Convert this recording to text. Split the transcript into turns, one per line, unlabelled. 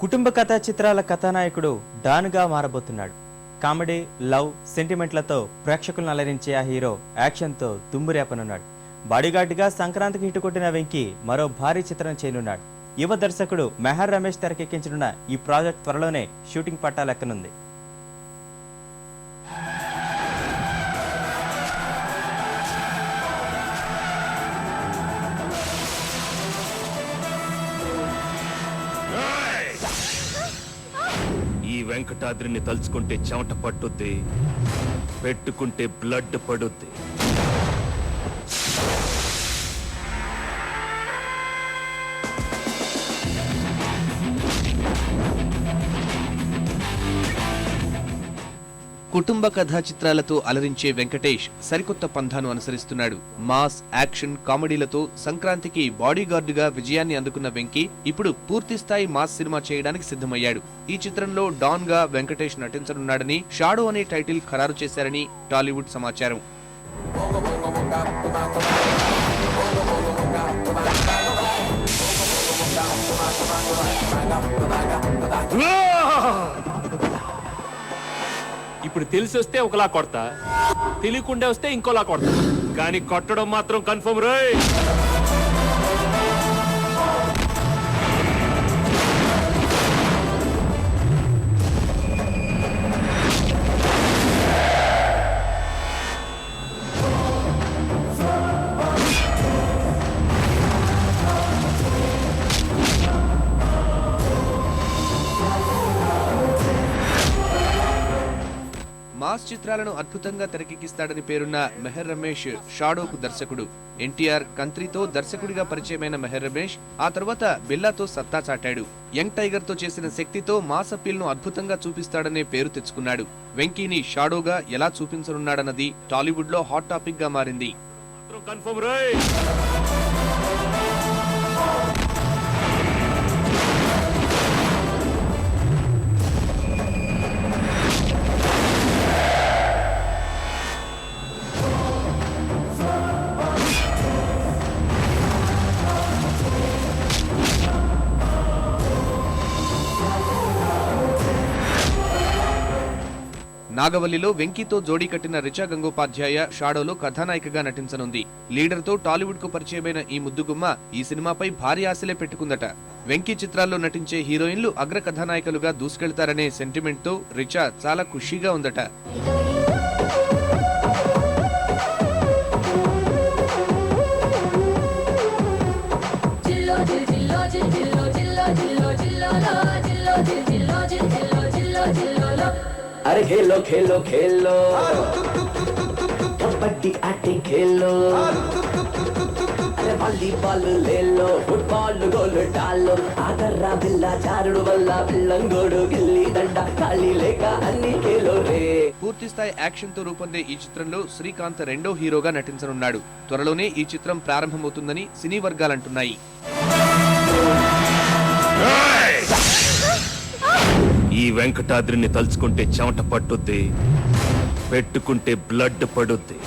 కుటుంబ కథా చిత్రాల కథానాయకుడు డాన్గా మారబోతున్నాడు. కామెడీ లవ్ సెంటిమెంట్లతో ప్రేక్షకులను అలరించే ఆ హీరో యాక్షన్తో దుమ్మురేపనున్నాడు. బాడీగార్డ్గా సంక్రాంతికి హిట్ కొట్టిన వెంకీ మరో భారీ చిత్రం చేయనున్నాడు. యువ దర్శకుడు మెహర్ రమేష్ తెరకెక్కించనున్న ఈ ప్రాజెక్ట్ త్వరలోనే షూటింగ్ పట్టాలెక్కనుంది.
వెంకటాద్రిని తలుచుకుంటే చెమట పట్టుద్ది పెట్టుకుంటే బ్లడ్ పడుద్ది.
కుటుంబ కథా చిత్రాలతో అలరించే వెంకటేష్ సరికొత్త పంథాను అనుసరిస్తున్నాడు. మాస్ యాక్షన్ కామెడీలతో సంక్రాంతికి బాడీగార్డుగా విజయాన్ని అందుకున్న వెంకీ ఇప్పుడు పూర్తిస్థాయి మాస్ సినిమా చేయడానికి సిద్ధమయ్యాడు. ఈ చిత్రంలో డాన్గా వెంకటేష్ నటించనున్నాడని షాడో అనే టైటిల్ ఖరారు చేశారని టాలీవుడ్ సమాచారం.
ఇప్పుడు తెలిసి వస్తే ఒకలా కొడతా. తెలియకుండా వస్తే ఇంకోలా కొడతా. కానీ కొట్టడం మాత్రం కన్ఫర్మ్ రోయ్!
మాస్ చిత్రాలను అద్భుతంగా తెరకెక్కిస్తాడని పేరున్న మెహర్ రమేష్ షాడోకు దర్శకుడు. ఎన్టీఆర్ కంత్రితో దర్శకుడిగా పరిచయమైన మెహర్ రమేష్ ఆ తర్వాత బిల్లాతో సత్తా చాటాడు. యంగ్ టైగర్తో చేసిన శక్తితో మాస్ అప్పీల్ను అద్భుతంగా చూపిస్తాడనే పేరు తెచ్చుకున్నాడు. వెంకీని షాడోగా ఎలా చూపించనున్నాడన్నది టాలీవుడ్లో హాట్ టాపిక్గా మారింది నాగవల్లిలో వెంకీతో జోడీ కట్టిన రిచా గంగోపాధ్యాయ షాడోలో కథానాయికగా నటించనుంది. లీడర్తో టాలీవుడ్కు టాలీవుడ్కు పరిచయమైన ఈ ముద్దుగుమ్మ ఈ సినిమాపై భారీ ఆశలే పెట్టుకుందట. వెంకీ చిత్రాల్లో నటించే హీరోయిన్లు అగ్ర కథానాయకులుగా దూసుకెళ్తారనే సెంటిమెంట్తో రిచా చాలా ఖుషీగా ఉందట.
జిల్లో జిల్లో జిల్లో జిల్లో జిల్లో జిల్లో జిల్లో
अरे खेलो खेलो खेलो कबड्डी आटे खेलो अरे వాలీబాల్ లేలో ఫుట్బాల్ గోల్ డాలో ఆగర్రా బిల్ల చారుడు వల్ల బిల్లంగోడు గిల్లి దండ ఖాళీ లేక అన్ని ఖేలో రే
పూర్తి స్థాయి యాక్షన్ తో రూపొందే ఈ చిత్రంలో శ్రీకాంత్ రెండో హీరోగా నటించనున్నాడు త్వరలోనే ఈ చిత్రం ప్రారంభమవుతుందని సినీ వర్గాలంటున్నాయి
వెంకటాద్రిని తలుచుకుంటే చెమట పట్టుద్ది. పెట్టుకుంటే బ్లడ్ పడుద్ది.